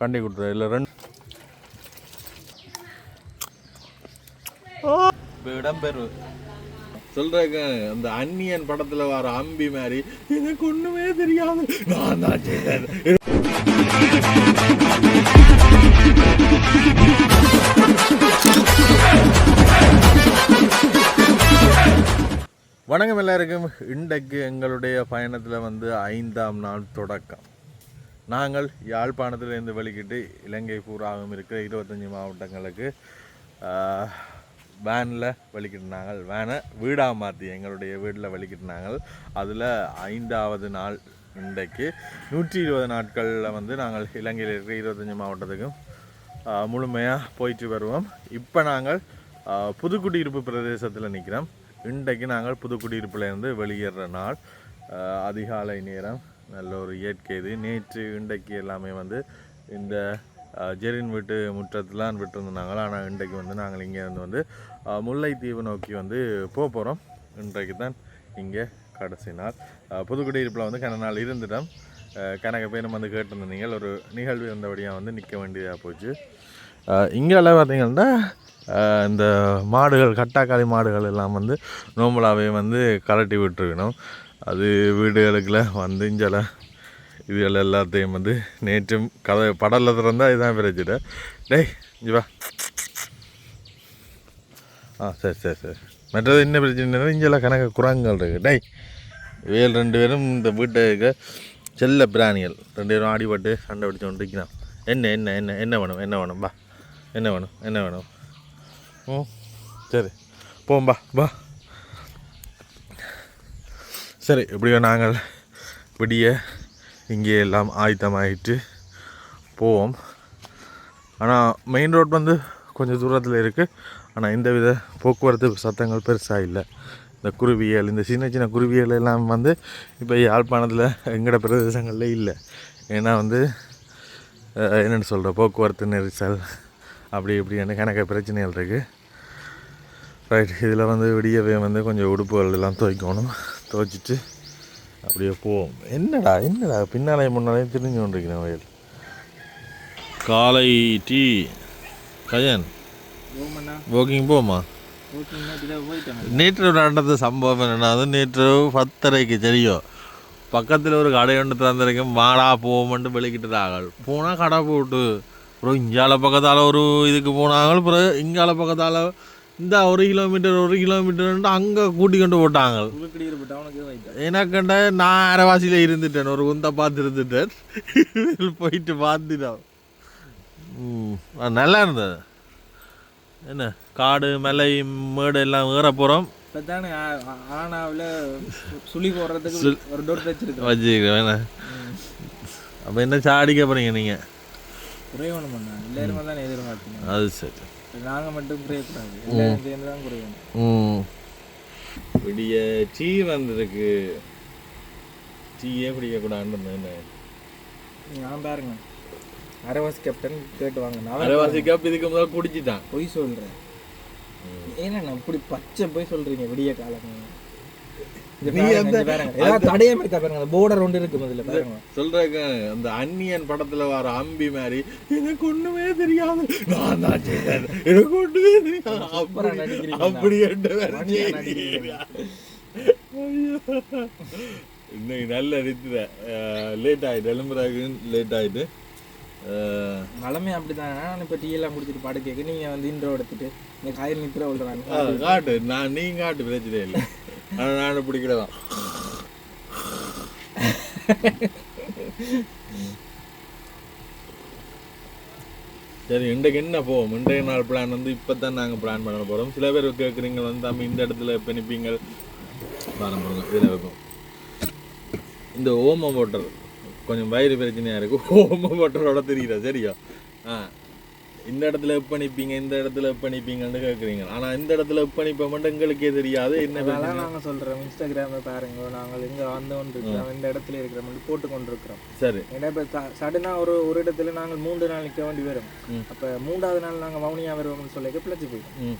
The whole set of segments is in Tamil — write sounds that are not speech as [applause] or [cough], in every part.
கண்டி கொடுத்துரு இல்லை ரெண்டு இப்போ இடம்பெறு. சொல்றேங்க அந்த அந்நியன் படத்துல வர அம்பி மாதிரி எனக்கு ஒண்ணுமே தெரியாது. நான் தான் செய்தேன் வணக்கம் எல்லாருக்கும். இன்றைக்கு எங்களுடைய பயணத்தில் வந்து ஐந்தாம் நாள் தொடக்கம். நாங்கள் யாழ்ப்பாணத்திலிருந்து வெளிக்கிட்டு இலங்கை பூராவும் இருக்கிற இருபத்தஞ்சி மாவட்டங்களுக்கு வேனில் வெளிக்கிட்டுனாங்க வேனை வீடாக மாற்றி எங்களுடைய வீட்டில் வெளிக்கிட்டுனாங்க அதில் ஐந்தாவது நாள் இன்றைக்கு. நூற்றி இருபது நாட்களில் வந்து நாங்கள் இலங்கையில் இருக்கிற இருபத்தஞ்சி மாவட்டத்துக்கும் முழுமையாக போயிட்டு வருவோம். இப்போ நாங்கள் புதுக்குடியிருப்பு பிரதேசத்தில் நிற்கிறோம் இன்றைக்கு நாங்கள் புதுக்குடியிருப்பிலேருந்து வெளியேற நாள். அதிகாலை நேரம் நல்ல ஒரு இயற்கை இது. நேற்று இன்றைக்கு எல்லாமே வந்து இந்த ஜெரின் வீட்டு முற்றத்துலாம் விட்டுருந்தாங்க. ஆனால் இன்றைக்கு வந்து நாங்கள் இங்கேருந்து வந்து முல்லைத்தீவு நோக்கி வந்து போக போகிறோம் இன்றைக்கு தான் இங்கே கடைசி நாள். புதுக்குடியிருப்பில் வந்து கன நாள் இருந்துட்டோம் கணக்கு பேரும் வந்து கேட்டிருந்தீங்க ஒரு நிகழ்வு இருந்தபடியாக வந்து நிற்க வேண்டியதாக போச்சு. இங்கெல்லாம் பார்த்தீங்கன்னா இந்த மாடுகள் கட்டாக்காளி மாடுகள் எல்லாம் வந்து நோம்பலாவே வந்து கலட்டி விட்டுருக்கணும். அது வீடுகளுக்குள்ள வந்து இஞ்சல இதுகள் எல்லாத்தையும் வந்து நேற்றும் கதை படலில் திறந்தால் இதுதான் பிரச்சனை. டேய் இங்க வா. ஆ சரி சரி சரி. மற்றது என்ன பிரச்சனை இஞ்சல கணக்கு குரங்குகள் இருக்குது டேய் வேல் ரெண்டு பேரும் இந்த வீட்டுக்கு செல்ல பிராணிகள் ரெண்டு பேரும் ஆடிப்பட்டு சண்டை பிடிச்சு கொண்டு இருக்கிறான் என்ன என்ன என்ன என்ன வேணும் என்ன வேணும்? வா. என்ன வேணும் என்ன வேணும்? ம் சரி. போம்பா பா சரி எப்படியோ நாங்கள் விடிய இங்கே எல்லாம் ஆயத்தமாயிட்டு போவோம். ஆனால் மெயின் ரோட் வந்து கொஞ்சம் தூரத்தில் இருக்குது ஆனால் இந்த வித போக்குவரத்து சத்தங்கள் பெருசாக இல்லை. இந்த குருவியல் இந்த சின்ன சின்ன குருவியல் எல்லாம் வந்து இப்போ யாழ்ப்பாணத்தில் எங்கட பிரதேசங்களில் இல்லை. ஏன்னா வந்து என்னென்னு சொல்கிற போக்குவரத்து நெரிசல் அப்படி இப்படி எனக்கு கணக்க பிரச்சனைகள் இருக்குது ரைட் இதில் வந்து விடியவே வந்து கொஞ்சம் உடுப்புகள் எல்லாம் துவைக்கணும். துவைச்சிட்டு அப்படியே போவோம். என்னடா என்னடா? பின்னாலே முன்னாலே திரிஞ்சு கொண்டிருக்கிறேன் வயல். காலை டீ. கயன். வாக்கிங் போமா? நேற்று நடந்த சம்பவம் என்னன்னா நேற்று பத்தரைக்கு தெரியும். பக்கத்தில் ஒரு கடை ஒன்று திறந்திருக்கேன் மாடா போவோம்ட்டு வெளிக்கிட்டுறாங்க போனால் கடை போட்டு அப்புறம் இங்கால பக்கத்தால் ஒரு இதுக்கு போனாங்க அப்புறம் இங்கால பக்கத்தால் இந்த ஒரு கிலோமீட்டர் ஒரு கிலோமீட்டர்ன்ட்டு அங்கே கூட்டி கொண்டு போட்டாங்க. எனக்கண்ட நான் அரைவாசியில் இருந்துட்டேன். ஒரு குந்த பார்த்து இருந்துட்டேன். போயிட்டு பார்த்துட்டோம். நல்லா இருந்தது. என்ன காடு மலை மேடு எல்லாம் ஏற போகிறோம் ஆனாவில் சுழி போடுறதுக்கு ஒரு டோட் வச்சிருக்கோம். வச்சுக்கிறேன் அப்போ என்ன சாடிக்க போகிறீங்க நீங்கள் குறையணும் பண்ணா எல்லாருமே தானே எதிர்பார்க்கணும். அது சரி. நாங்க மட்டும் குறையக்கூடாது. எல்லாரும் சேர்ந்து தான் குறையணும். ம். விடிய டீ வந்திருக்கு டீயே குடிக்கக்கூடாதுன்னு நான் பாருங்க. அரவாசி கேப்டன் கேட்டு வாங்க நான் அரைவாசி கப் இதுக்கு முதல்ல குடிச்சிட்டான். பொய் சொல்றேன். ஏன்னா இப்படி பச்சை போய் சொல்றீங்க விடிய காலம். இங்க நீ பாருங்க, அந்த- பாருங்க. ஏதாவது தடையம் இருக்கா பாருங்க அந்த போர்டர் ஒன்று இருக்கு முதல்ல சொல்றேங்க அந்த அந்நியன் படத்துல வர அம்பி மாதிரி எனக்கு ஒண்ணுமே தெரியாது நான் தான் செய்தேன் எனக்கு ஒண்ணுமே தெரியாது. சூப்பரா அப்படி. இன்னைக்கு நல்ல நிறுத்துற லேட் ஆயிட்டு எலும்புறாக்கு லேட் ஆயிட்டு. நிலமே அப்படிதான் நான் இப்ப டீ எல்லாம் குடிச்சிட்டு பாடு கேட்க நீங்க வந்து இன்ட்ரோ எடுத்துட்டு இந்த காய் நித்திர ஆ, விழுறாங்க காட்டு. நான் நீ காட்டு பிரச்சனை இல்லை. ஆனா நானும் பிடிக்கிறதான் சரி இன்றைக்கு என்ன போவோம்? இன்றைய நாள் பிளான் வந்து இப்போ தான் நாங்கள் பிளான் பண்ண போகிறோம் சில பேர் கேட்குறீங்க வந்து தம்பி இந்த இடத்துல பிணிப்பீங்க நிற்பீங்க பாருங்க இதில் வைப்போம். இந்த ஓம வாட்டர் கொஞ்சம் வயிறு பிரச்சனையாக இருக்குது ஓம வாட்டரோட தெரியுதா? சரியா? ஆ. இந்த இடத்துல எப்போ நிற்பீங்க இந்த இடத்துல எப்போ நிற்பீங்கன்னு கேட்குறீங்க ஆனால் இந்த இடத்துல எப்போ மட்டும் எங்களுக்கே தெரியாது. என்ன பிரச்சனை அதெல்லாம் நாங்க சொல்றோம் இன்ஸ்டாகிராம்ல பாருங்க. நாங்கள் எங்க வந்து கொண்டிருக்கிறோம் இந்த இடத்துல இருக்கிறோம் போட்டு கொண்டிருக்கிறோம். சரி. ஏன்னா இப்போ சடனா ஒரு ஒரு இடத்துல நாங்கள் மூன்று நாள் நிற்க வேண்டி வரும். அப்ப மூன்றாவது நாள் நாங்க வவுனியா வருவோம்னு சொல்லி பிழைச்சி போயிடும்.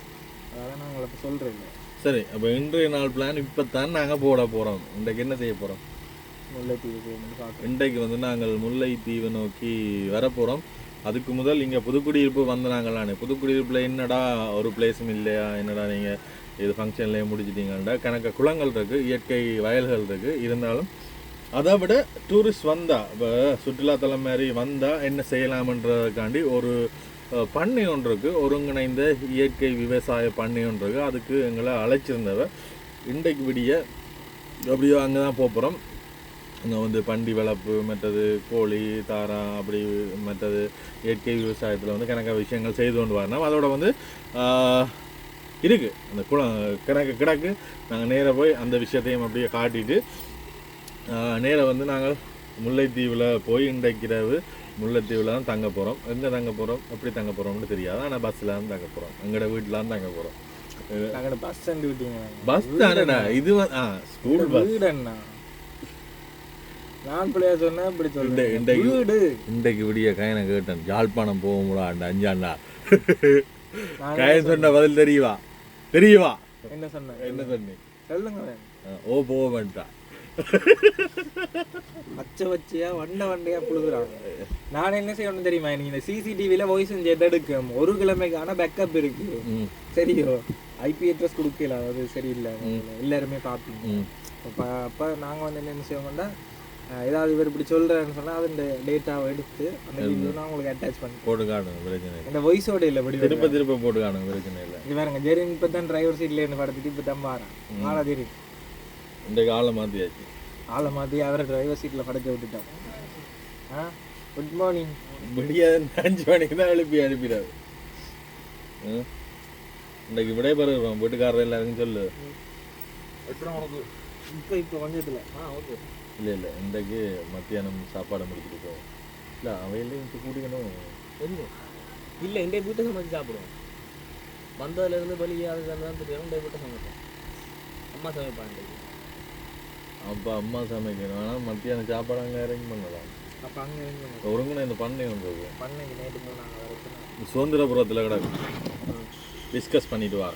அதெல்லாம் நாங்கள் அப்போ சொல்றோம் சரி அப்போ இன்றைய நாள் பிளான் இப்போ தான் நாங்கள் போட போகிறோம் இன்றைக்கு என்ன செய்ய போகிறோம் முல்லைத்தீவு இன்றைக்கு வந்து நாங்கள் முல்லைத்தீவை நோக்கி வரப்போகிறோம் அதுக்கு முதல் இங்கே புதுக்குடியிருப்பு வந்த நாங்களானே புதுக்குடியிருப்பில் என்னடா ஒரு பிளேஸும் இல்லையா? என்னடா நீங்கள் இது ஃபங்க்ஷன்லேயே முடிச்சிட்டீங்கடா கணக்க குளங்கள் இருக்குது இயற்கை வயல்கள் இருக்குது இருந்தாலும் அதை விட டூரிஸ்ட் வந்தால் இப்போ சுற்றுலாத்தலம் மாதிரி வந்தால் என்ன செய்யலாமன்றதுக்காண்டி ஒரு பண்ணை ஒன்று இருக்குது ஒருங்கிணைந்த இயற்கை விவசாய பண்ணை ஒன்று இருக்குது அதுக்கு எங்களை அழைச்சிருந்தவ இன்றைக்கு விடிய அப்படியோ அங்கே தான் போகிறோம் இங்கே வந்து பண்டி வளர்ப்பு மற்றது கோழி தாரா அப்படி மற்றது இயற்கை விவசாயத்தில் வந்து கணக்க விஷயங்கள் செய்து கொண்டு வரணும். அதோட வந்து ஆஹ், இருக்கு. அந்த குளம் கிடக்கு கிடக்கு. நாங்கள் நேராக போய் அந்த விஷயத்தையும் அப்படியே காட்டிட்டு நேராக வந்து நாங்கள் முல்லைத்தீவில் போய் இன்றைக்கு இரவு முல்லைத்தீவில் தான் தங்க போகிறோம் எங்கே தங்க போகிறோம் எப்படி தங்க போகிறோம்னு தெரியாது. ஆனால் பஸ்ஸில் தான் தங்க போகிறோம் எங்களோட வீட்டில் தான் தங்க போகிறோம் பஸ் ஸ்டாண்டு விட்டீங்க பஸ் தானேடா இது ஆ ஸ்கூல் பஸ் என்ன நான் பிள்ளையா சொன்னா இப்படி சொல்றேன் இந்த யூ- வீடு. இன்றைக்கு விடிய கயனை கேட்டேன். யாழ்ப்பாணம் போகும்டா அந்த அஞ்சாண்டா? கயன் சொன்ன பதில் தெரியவா? தெரியவா? என்ன சொன்னேன்? என்ன சொன்னி சொல்லுங்க. ஓ போக வேண்டாம் பச்சை பச்சையா வண்ட வண்டையா புழுகுறாங்க. நான் என்ன செய்யணும் தெரியுமா? நீங்க இந்த சிசிடிவில வாய்ஸ் செட் எடுக்கும்? ஒரு கிழமைக்கான பேக்கப் இருக்கு. சரியோ? ஐபி அட்ரஸ் கொடுக்கல. அது சரியில்லை. எல்லாருமே பார்ப்பீங்க. அப்போ அப்போ நாங்கள் வந்து என்ன செய்வோம்னா ஏதாவது இவர் இப்படி சொல்கிறேன்னு சொன்னால் அது இந்த டேட்டாவை எடுத்து அந்த வீடியோ நான் உங்களுக்கு அட்டாச் பண்ணுறேன் போட்டு காணுங்க பிரச்சனை இந்த வாய்ஸோட இல்லை இப்படி திருப்ப திருப்ப போட்டு காணுங்க பிரச்சனை இல்லை. இது பாருங்க ஜெரின் இப்போ தான் டிரைவர் சீட்லேருந்து படத்துக்கு இப்போ தான் பாறேன் ஆளா தெரியும் இன்றைக்கு ஆளை மாற்றியாச்சு ஆளை மாற்றி அவரை டிரைவர் சீட்டில் படுக்க விட்டுட்டோம் ஆ? குட் மார்னிங் விடிய அஞ்சு மணிக்கு தான் எழுப்பி அனுப்பிடாது இன்றைக்கு விடைபெறுகிறோம் வீட்டுக்காரர் எல்லாருக்கும் சொல்லு. இப்போ இப்போ கொஞ்சத்தில் ஆ ஓகே இல்லை இல்லை. இன்றைக்கு மத்தியானம் சாப்பாடு முடிச்சுட்டு போவோம் இல்லை அவையிலையும் இப்போ கூட்டிக்கணும். தெரியும். இல்லை இந்த வீட்டை சமைச்சு சாப்பிடுவோம். வந்ததுலேருந்து வெளியே அது தான் தெரியும். இந்த வீட்டை சமைப்போம். அம்மா சமைப்பாங்க இன்றைக்கு. அப்போ அம்மா சமைக்கணும். ஆனால் மத்தியானம் சாப்பாடு அங்கே அரேஞ்ச் பண்ணலாம். அப்போ அங்கே இருந்து ஒருங்கின இந்த பண்ணை இருக்கு பண்ணைக்கு போனாங்க வரைக்கும் சுதந்திரபுரத்தில் கிடக்கு. டிஸ்கஸ் பண்ணிட்டு வா.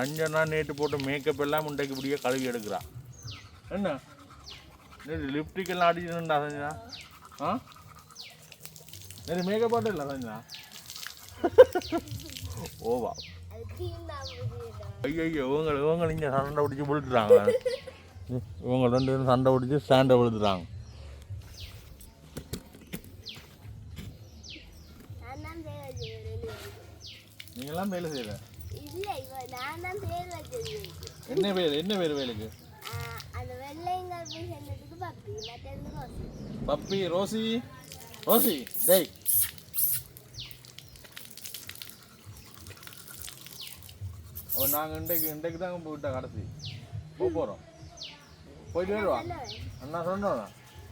சஞ்சனா நேற்று போட்ட மேக்கப் எல்லாம் முண்டைக்கு இப்படியே கழுவி எடுக்கிறான் என்ன? நேற்று லிப்டிக் எல்லாம் அடிச்சுருந்தா சஞ்சனா? ஆ? நேற்று மேக்கப் போட்டு இல்லை சஞ்சனா? ஓவா. ஐயோ ஐயோ இவங்க இவங்க இங்கே சண்டை பிடிச்சி விழுத்துறாங்க இவங்க ரெண்டு பேரும் சண்டை பிடிச்சி ஸ்டாண்டை விழுத்துறாங்க நீங்களாம் வேலை செய்யல இல்லை. நான் தான் பேர் வச்சிருக்கேன் என்ன பேர் என்ன பேர் வேலைக்கு? அந்த வெள்ளைங்கள் போய் சொன்னதுக்கு பப்பி மற்றது ரோஸ் பப்பி ரோசி? ரோசி டேய். ஓ நாங்கள் இன்றைக்கு இன்றைக்கு தாங்க போயிட்டோம் கடைசி. போக போகிறோம் போயிட்டு வருவா? அண்ணா சொன்னோண்ணா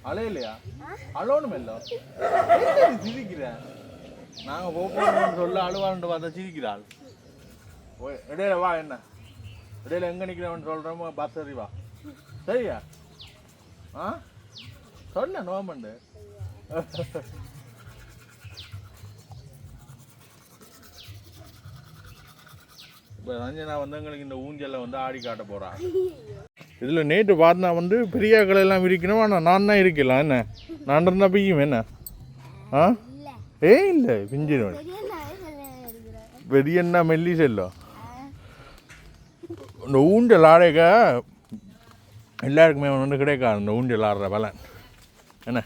அலையிலையா? அழணும் இல்லோ சிரிக்கிறேன் நாங்கள் போக போகிறோம்னு சொல்ல அழுவான்னு பார்த்தா சிரிக்கிறாள். ஓய் இடையில வா என்ன? இடையில எங்கே நிற்கிறவன் சொல்கிறோமோ பஸ் ஏறி வா. சரியா? ஆ? சொன்ன நோமண்டு இப்போ ரஞ்சனா வந்து எங்களுக்கு இந்த ஊஞ்சலில் வந்து ஆடி காட்ட போகிறா இதில் நேற்று பார்த்தா வந்து பெரியாக்கள் எல்லாம் இருக்கணும் ஆனால் நான் தான் இருக்கலாம். என்ன? நான் இருந்தால் பிய்யும் என்ன? ஆ? ஏ இல்லை பிஞ்சிடும் பெரிய பெரியண்ணா மெல்லி செல்லோ. இந்த ஊஞ்சல் ஆடைக்க எல்லாருக்குமே ஒன்று கிடைக்காது இந்த ஊஞ்சல் ஆடுற பலன். என்ன?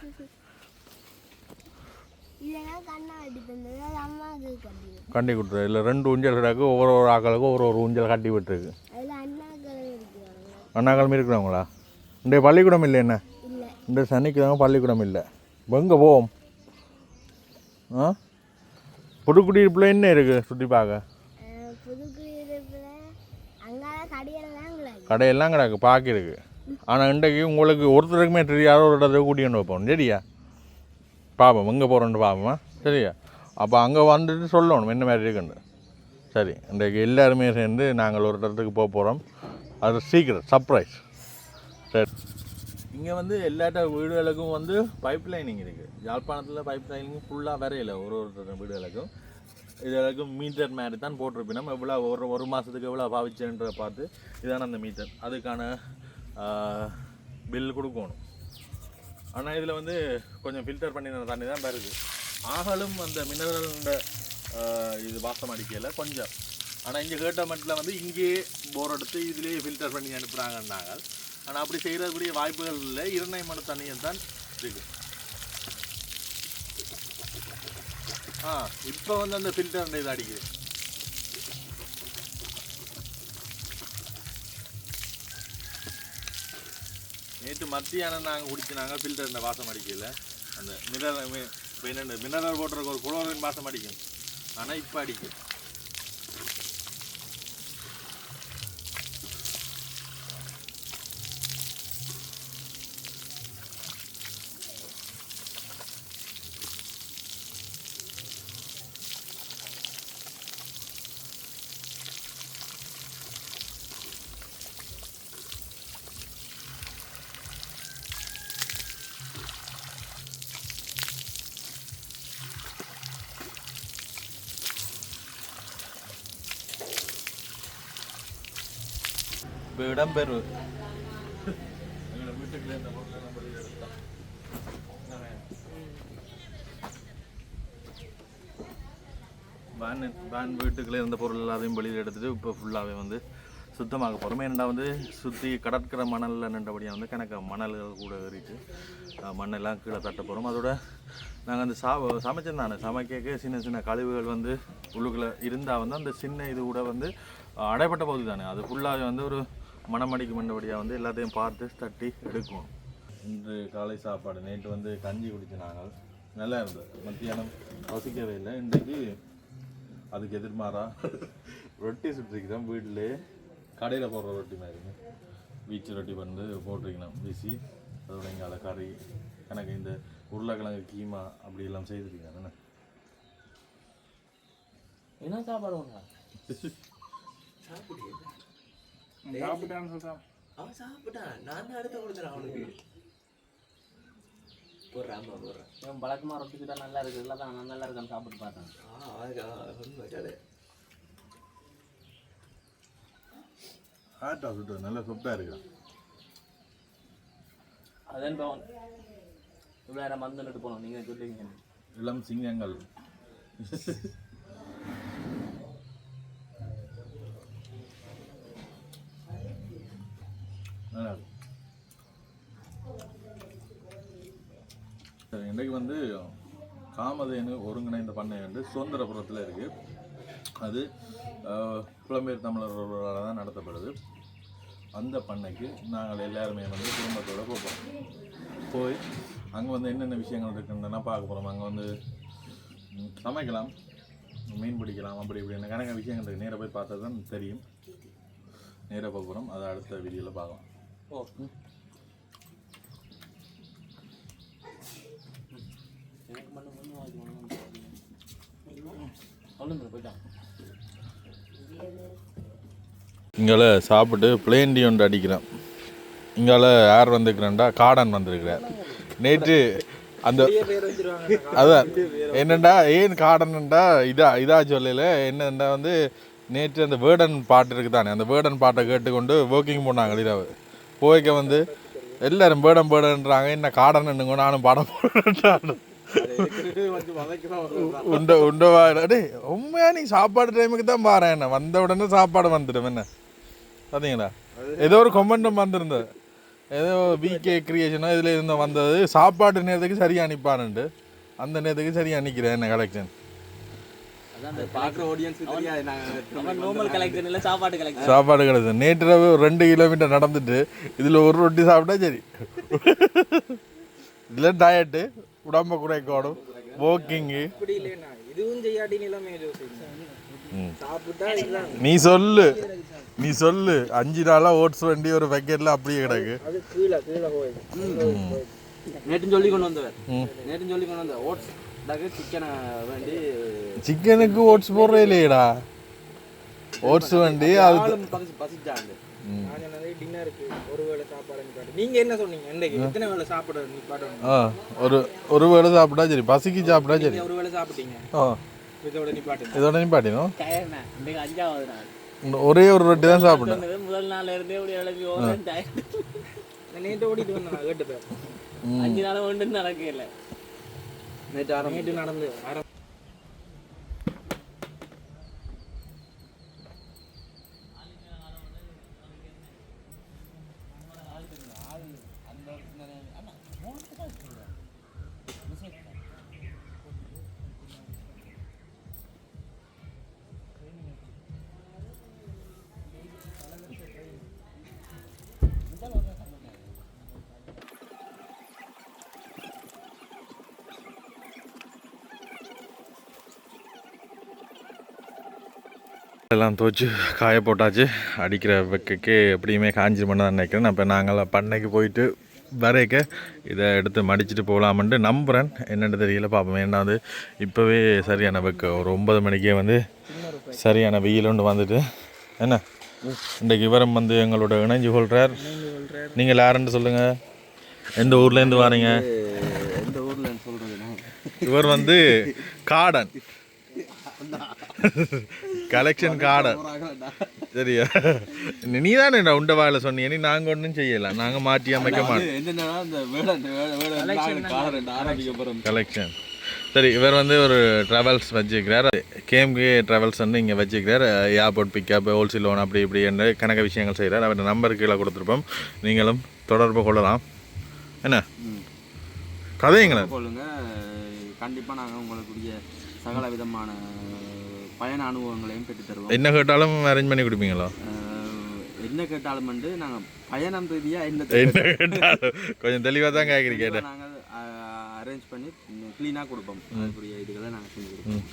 கட்டி கொடுத்துரு. இல்லை ரெண்டு ஊஞ்சல் கிடக்கு ஒவ்வொரு ஒரு ஆக்களுக்கும் ஒரு ஒரு ஊஞ்சல் கட்டி விட்டுருக்கு. அண்ணாக்கிழமை இருக்கிறவங்களா இன்றைய பள்ளிக்கூடம் இல்லை என்ன? இந்த சனிக்கிழமை பள்ளிக்கூடம் இல்லை. எங்கே போவோம்? ஆ? புதுக்குடியிருப்பில் என்ன இருக்குது சுற்றி பார்க்க? கடையெல்லாம் கிடக்கு பார்க்கிருக்கு ஆனால் இன்றைக்கு உங்களுக்கு ஒருத்தருக்குமே தெரியாத ஒரு இடத்துக்கு கூட்டிகிட்டு வைப்போம் சரியா? பார்ப்போம் எங்கே போகிறோன்னு பார்ப்போமா சரியா? அப்போ அங்கே வந்துட்டு சொல்லணும் என்ன மாதிரி இருக்குன்னு. சரி இன்றைக்கு எல்லாருமே சேர்ந்து நாங்கள் ஒரு இடத்துக்கு போக போகிறோம் அது சீக்கிரம் சர்ப்ரைஸ் சரி. இங்கே வந்து எல்லாட்ட வீடுகளுக்கும் வந்து பைப் லைனிங் இருக்குது யாழ்ப்பாணத்தில் பைப் லைனிங் ஃபுல்லாக வரையில ஒரு ஒருத்தர் வீடுகளுக்கும். இது அளவுக்கு மீட்டர் மாதிரி தான் போட்டிருப்போம் நம்ம எவ்வளோ ஒரு ஒரு மாதத்துக்கு எவ்வளோ பாவிச்சேன்றதை பார்த்து இதான அந்த மீட்டர் அதுக்கான பில் கொடுக்கணும். ஆனால் இதில் வந்து கொஞ்சம் ஃபில்டர் பண்ணின தண்ணி தான் வருது. ஆகலும் அந்த மினரல் இது வாசம் அடிக்கல கொஞ்சம். ஆனால் இங்கே கேட்ட மட்டில் வந்து இங்கேயே போர் எடுத்து இதுலேயே ஃபில்டர் பண்ணி அனுப்புகிறாங்கன்னாங்க ஆனால் அப்படி செய்கிறதுக்குரிய வாய்ப்புகள் இல்லை. இரண்டை மணி தண்ணியை தான் இருக்குது ஆ இப்போ வந்து அந்த ஃபில்டர் இது அடிக்குது நேற்று மத்தியானம் நாங்கள் குடிச்சினாங்க ஃபில்டர் இந்த வாசம் அடிக்கல. அந்த மினரல் என்னென்ன மினரல் போட்டுருக்க ஒரு குளோரின் வாசம் அடிக்கும். ஆனால் இப்போ அடிக்கும். இடம்பெறு எங்களோட பேன் வேன் வேன் வீட்டுக்குள்ளே இருந்த பொருள் எல்லாத்தையும் வெளியில் எடுத்துட்டு இப்போ ஃபுல்லாகவே வந்து சுத்தமாக போகிறோம் ஏன்னா வந்து சுற்றி கடற்கரை மணலில் நின்றபடியாக வந்து கணக்க மணல்கள் கூட ஏறிட்டு மண்ணெல்லாம் கீழே தட்ட போகிறோம் அதோட நாங்கள் அந்த சா சமைச்சிருந்தானே சமைக்க சின்ன சின்ன கழிவுகள் வந்து உள்ளுக்குள்ளே இருந்தால் வந்து அந்த சின்ன இது கூட வந்து அடைப்பட்ட பகுதி தானே. அது ஃபுல்லாகவே வந்து ஒரு மணமடிக்கு மண்டபடியாக வந்து எல்லாத்தையும் பார்த்து தட்டி எடுக்கும் இன்று காலை சாப்பாடு நேற்று வந்து கஞ்சி குடிச்சு நாங்கள். நல்லா இருந்தது. மத்தியானம் யோசிக்கவே இல்லை. இன்றைக்கு அதுக்கு எதிர்மாறா ரொட்டி சுட்டுருக்கிறோம் வீட்டிலே. கடையில் போடுற ரொட்டி மாதிரிங்க வீச்சு ரொட்டி வந்து போட்டிருக்கணும் வீசி. அதோட இங்கே கறி எனக்கு இந்த உருளைக்கிழங்கு கீமா அப்படி எல்லாம் செய்திருக்கேன் என்ன? என்ன சாப்பாடு ஒன்றா [laughs] சாப்பிட்டான்னு சொல்றான். அவன் சாப்பிட்டான். நான் தான் அடுத்த கொடுத்துறேன் அவனுக்கு. போடுறேன் ஆமா போடுறேன் இவன் பழக்கமாக ரொட்டி சுட்டா நல்லா இருக்கு. இல்லை தான் நல்லா இருக்கான்னு சாப்பிட்டு பார்த்தேன். ஆட்டா சுட்டு நல்லா சொப்பாக இருக்கா? அதான் இப்போ இவ்வளோ நேரம் நட்டு போனோம். நீங்கள் சொல்லுவீங்க. இளம் சிங்கங்கள் நல்லா இருக்கு. சரி, இன்றைக்கு வந்து காமதேனு ஒருங்கிணைந்த பண்ணை வந்து சுதந்திரபுரத்தில் இருக்குது அது புலம்பெயர் தமிழர்களால் தான் நடத்தப்படுது. அந்த பண்ணைக்கு நாங்கள் எல்லாருமே வந்து குடும்பத்தோடு போகிறோம் போய் அங்கே வந்து என்னென்ன விஷயங்கள் இருக்குன்னா பார்க்க போகிறோம் அங்கே வந்து சமைக்கலாம் மீன் பிடிக்கலாம் அப்படி இப்படின்னு கணக்க விஷயங்கள் இருக்குது நேராக போய் பார்த்தா தான் தெரியும். நேராக போகிறோம் அதை அடுத்த வீடியோவில் பார்க்கலாம். ஓ எனக்கு மட்டும் வாங்கி போயிட்டான் இங்கால சாப்பிட்டு பிளேன் டீ ஒன்று அடிக்கிறேன். இங்கால யார் வந்திருக்கிறேன்டா காடன் வந்திருக்கிறார் நேற்று அந்த அதான் என்னண்டா ஏன் காடன்டா இதா இதா சொல்லல. என்னண்டா வந்து நேற்று அந்த வேர்டன் பாட்டு இருக்கு தானே அந்த வேர்டன் பாட்டை கேட்டுக்கொண்டு ஒர்க்கிங் போனாங்க இரவு. போய்க்க வந்து எல்லாரும் வேர்டன் பேடன்றாங்க என்ன காடன்னுங்க நானும் பாடம் போடுறேன் உண்ட உண்டவா டேய் உண்மையா நீ சாப்பாடு டைமுக்கு தான் பாறேன் என்ன? வந்த உடனே சாப்பாடு வந்துடும் என்ன? பார்த்தீங்களா ஏதோ ஒரு கொமெண்ட்டும் வந்திருந்தது. ஏதோ விகே கிரியேஷனோ இதில் இருந்து வந்தது. சாப்பாடு நேரத்துக்கு சரியாக அனுப்பானுண்டு. அந்த நேரத்துக்கு சரியாக அனுக்கிறேன் என்ன கலெக்ஷன் சாப்பாடு கிடைச்சது நேற்று நேற்றிரவு ரெண்டு கிலோமீட்டர் நடந்துட்டு இதில் ஒரு ரொட்டி சாப்பிட்டா சரி. இதில் டயட்டு உடம்ப குறைக்கணும் வாக்கிங்கு நீ சொல்லு. நீ சொல்லு. அஞ்சு நாளாக ஓட்ஸ் வண்டி ஒரு பேக்கெட்டில் அப்படியே கிடக்கு. நேற்று சொல்லி கொண்டு வந்தவர். நேற்று சொல்லி கொண்டு வந்த ஓட்ஸ் சிக்கனை வேண்டி சிக்கனுக்கு ஓட்ஸ் போடுறே இல்லையடா. ஓட்ஸ் வண்டி அது ஆளும் பசி பசிச்சாங்க. நான் சொன்னது டின்னருக்கு ஒரு வேளை சாப்பாடு நிப்பாட்டு நீங்க என்ன சொன்னீங்க? என்னைக்கு எத்தனை வேளை சாப்பிட ஆ ஒரு ஒரு வேளை சாப்பிட்டா சரி பசிக்கு சாப்பிட்டா சரி. ஒரு வேளை சாப்பிட்டீங்க. இதோட டயர்னா இன்றைக்கு அஞ்சாவது நாள். ஒரே ஒரு ரொட்டி தான் சாப்பிட்டேன். முதல் நாள்ல இருந்தே டயர்ட் நான் நேற்று ஓடிட்டு வந்தேன் கேட்டு பேர் அஞ்சு நாள் ஒன்றும் நடக்கல. நேற்று நேற்று நடந்து எல்லாம் துவச்சி காய போட்டாச்சு. அடிக்கிற வெக்கைக்கு எப்படியுமே காஞ்சி பண்ண தான் நினைக்கிறேன். அப்போ நாங்கள் பண்ணைக்கு போயிட்டு வரைக்க இதை எடுத்து மடிச்சுட்டு போகலாமன்ட்டு நம்புகிறேன் என்னென்னு தெரியல பார்ப்போம் ஏன்னா வந்து இப்போவே சரியான வெக்க. ஒரு ஒன்பது மணிக்கே வந்து சரியான வெயில் ஒன்று வந்துட்டு. என்ன? இன்றைக்கு விவரம் வந்து எங்களோட இணைஞ்சு கொள்கிறார் நீங்கள் யாருன்னு சொல்லுங்கள் எந்த ஊர்லேருந்து வரீங்க? எந்த ஊர்லேருந்து சொல்றதுன்னா இவர் வந்து காடன். கலெக்ஷன் காடன் சரியா? நீ தானே உண்ட வாயில சொன்னீங்க நீ நாங்க ஒன்றும் செய்யலாம் நாங்க மாற்றி அமைக்க மாட்டோம். கலெக்ஷன் சரி இவர் வந்து ஒரு ட்ராவல்ஸ் வச்சுக்கிறார். கேஎம்கே ட்ராவல்ஸ் வந்து இங்கே வச்சுக்கிறார். ஏர்போர்ட் பிக்கப் ஹோல்சேல் லோன் அப்படி இப்படி என்ற கணக்க விஷயங்கள் செய்கிறார். அவர் நம்பர் கீழே கொடுத்துருப்போம். நீங்களும் தொடர்பு கொள்ளலாம். என்ன? கதைங்களேன் கொள்ளுங்க. கண்டிப்பாக நாங்கள் உங்களுக்குரிய சகல விதமான பயண அனுபவங்களையும் பெற்று தருவோம். என்ன கேட்டாலும் அரேஞ்ச் பண்ணி கொடுப்பீங்களா? என்ன கேட்டாலும் வந்து நாங்கள் பயணம் ரீதியாக என்ன என்ன கேட்டாலும். கொஞ்சம் தெளிவாக தான் கேட்குறீங்க கேட்டேன் நாங்கள் அரேஞ்ச் பண்ணி க்ளீனாக கொடுப்போம். அதுக்குரிய இதுகளை நாங்கள் செஞ்சு கொடுப்போம்.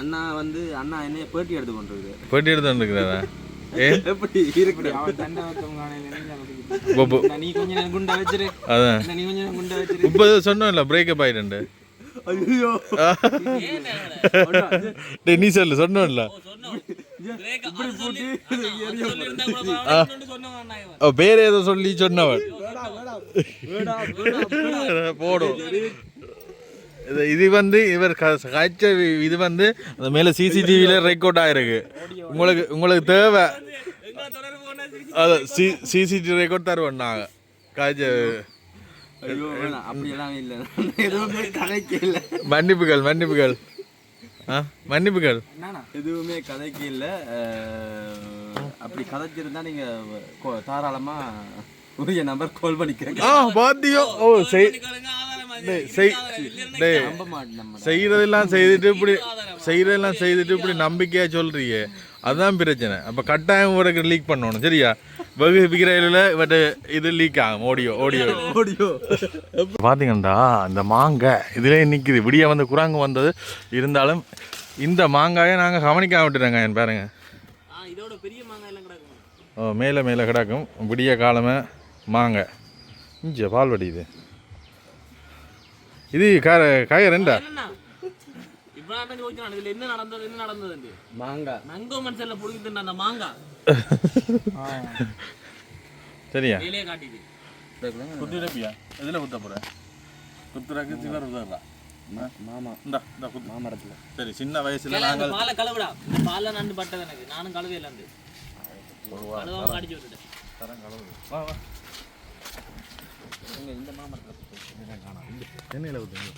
அண்ணா வந்து அண்ணா என்னைய பேட்டி எடுத்து கொண்டிருக்காரு. போட்டி எடுத்து ஏ? எப்படி இருக்கு? அவன் தண்டை நீ கொஞ்சம் நேரம் குண்டா வச்சிரு. அதான். நீ கொஞ்சம் நேரம் குண்டா வச்சிரு. இப்போ சொன்னோம்ல பிரேக்கப் ஆயிட்டு ஐயோ. டேய் நீ சொல்லு சொன்னோம்ல. பேர் ஏதோ சொல்லி சொன்னவன். [laughs] போடும். இது இது வந்து இவர் காய்ச்ச இது வந்து அந்த மேலே சிசிடிவியில் ரெக்கார்ட் ஆயிருக்கு. உங்களுக்கு உங்களுக்கு தேவை. அது சி சிசிடிவி ரெக்கார்ட் தருவோம் நாங்கள் காய்ச்ச மன்னிப்புகள் மன்னிப்புகள். ஆ மன்னிப்புகள். எதுவுமே கதைக்கு இல்லை அப்படி கதைச்சிருந்தா நீங்க தாராளமா உரிய நம்பர் கால் பண்ணி கேட்க ஆ பாத்தியோ. ஓ செய் செய்யறதெல்லாம் செய்துட்டு இப்படி செய்யறதெல்லாம் செய்துட்டு இப்படி நம்பிக்கையா சொல்றீங்க. அதுதான் பிரச்சனை. அப்ப கட்டாயம் உனக்கு லீக் பண்ணணும் சரியா? வெகு விக்கிரையில பட் இது லீக் ஆகும் ஆடியோ ஆடியோ ஓடியோ பாத்தீங்கண்டா அந்த மாங்காய் இதுலயே நிக்குது. விடிய வந்து குரங்கு வந்தது. இருந்தாலும் இந்த மாங்காயை நாங்க கவனிக்காம விட்டுறோங்க என் பாருங்க. இதோட பெரிய மாங்காய் எல்லாம் கிடக்கும்? ஓ மேலே மேலே கிடக்கும். விடிய காலமே மாங்காய் இஞ்ச பால் வடியுது. இது காய காய தான் யோசிச்சான் இதுல என்ன நடந்தது என்ன நடந்தது மாங்காய் மங்கோ மனுஷன்ல புடிக்கிட்டு அந்த மாங்காய் சரியா? வேலையே காட்டிது குத்துறப்பியா எதில் குத்த போற? குத்துறக்கு சிவர் உதறா மாமா. இந்தா இந்த குத்து. மாமரத்துல. சரி சின்ன வயசுல அந்த நாங்கள் பாலை கழுவுடா. பாலை நண்டு பட்டது எனக்கு. நானும் கழுவே இல்லை அந்த கழுவாம அடிச்சு விட்டுட்டேன். தரம் கலவு வா வா. இந்த மாமரத்துல எண்ணெயில் ஊற்றுங்க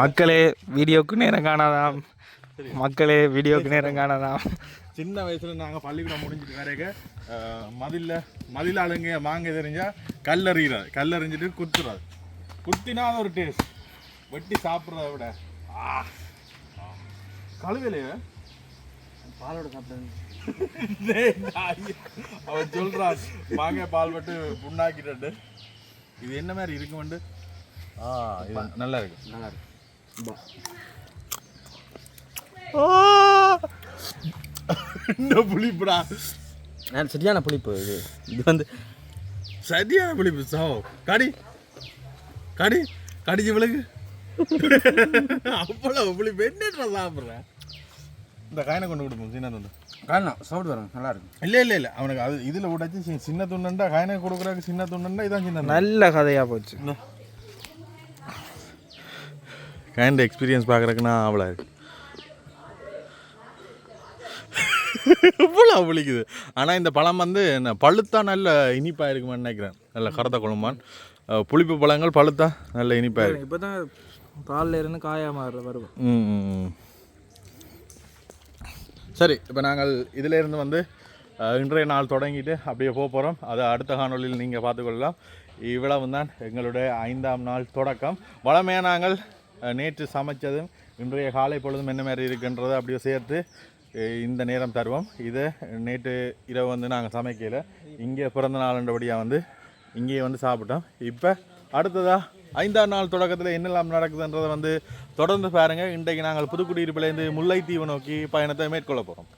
மக்களே வீடியோக்கு நேரம் காணாதாம். மக்களே வீடியோக்கு நேரம் காணாதாம். சின்ன வயசுல நாங்கள் பள்ளிக்கூடம் முடிஞ்சிட்டு வரைக்க மதில்ல மதில் ஆளுங்க மாங்க தெரிஞ்சா கல்லறிகிறார் கல்லறிஞ்சிட்டு குத்துறாரு. குத்தினா அது ஒரு டேஸ்ட் வெட்டி சாப்பிட்றத விட. ஆ. கழுவிலையே பாலோட சாப்பிட்டேன். அவன் சொல்றான் மாங்க பால் பட்டு புண்ணாக்கிட்டு இது என்ன மாதிரி இருக்குமெண்டு ஆ இது நல்லா இருக்கு நல்லா இருக்கு என்ன புளிப்புடா? நான் சரியான புளிப்பு இது. இது வந்து சரியான புளிப்பு சோ கடி. கடி கடிச்சு விழுகு. அவ்வளவு புளிப்பு. என்னடா சாப்பிட்றேன் இந்த காயினை கொண்டு கொடுப்போம் சின்ன துண்டு. காரணம் சாப்பிட்டு வரோம் நல்லா இருக்கு இல்லை இல்லை இல்லை. அவனுக்கு அது இதில் விடாச்சு சி- சின்ன துண்டா காயினை கொடுக்குறதுக்கு சின்ன துண்டா இதான் சின்ன. நல்ல கதையா போச்சு. கைண்ட் எக்ஸ்பீரியன்ஸ் பார்க்குறதுக்குன்னா அவ்வளோ இருக்கு. இவ்வளோ புளிக்குது ஆனால் இந்த பழம் வந்து என்ன பழுத்தா நல்ல இனிப்பாக இருக்குமான்னு நினைக்கிறேன். நல்ல கரத்த குழம்பான். புளிப்பு பழங்கள் பழுத்தா நல்ல இனிப்பாக இருக்கு. இப்போ தான் பாலில் இருந்து காயா மாறுற வருவோம் ம், ம், ம். சரி இப்போ நாங்கள் இதில் இருந்து வந்து இன்றைய நாள் தொடங்கிட்டு அப்படியே போக போகிறோம் அதை அடுத்த காணொளியில் நீங்கள் பார்த்துக்கொள்ளலாம் இவ்வளவு தான் எங்களுடைய ஐந்தாம் நாள் தொடக்கம். வளமையாக நாங்கள் நேற்று சமைச்சதும் இன்றைய காலை பொழுதும் என்ன மாதிரி இருக்குன்றதை அப்படியே சேர்த்து இந்த நேரம் தருவோம். இதை நேற்று இரவு வந்து நாங்கள் சமைக்கல. இங்கே பிறந்த நாளுன்றபடியாக வந்து இங்கேயே வந்து சாப்பிட்டோம். இப்போ அடுத்ததாக ஐந்தாம் நாள் தொடக்கத்தில் என்னெல்லாம் நடக்குதுன்றதை வந்து தொடர்ந்து பாருங்கள் இன்றைக்கு நாங்கள் புதுக்குடியிருப்பிலேருந்து முல்லைத்தீவு நோக்கி பயணத்தை மேற்கொள்ள போகிறோம்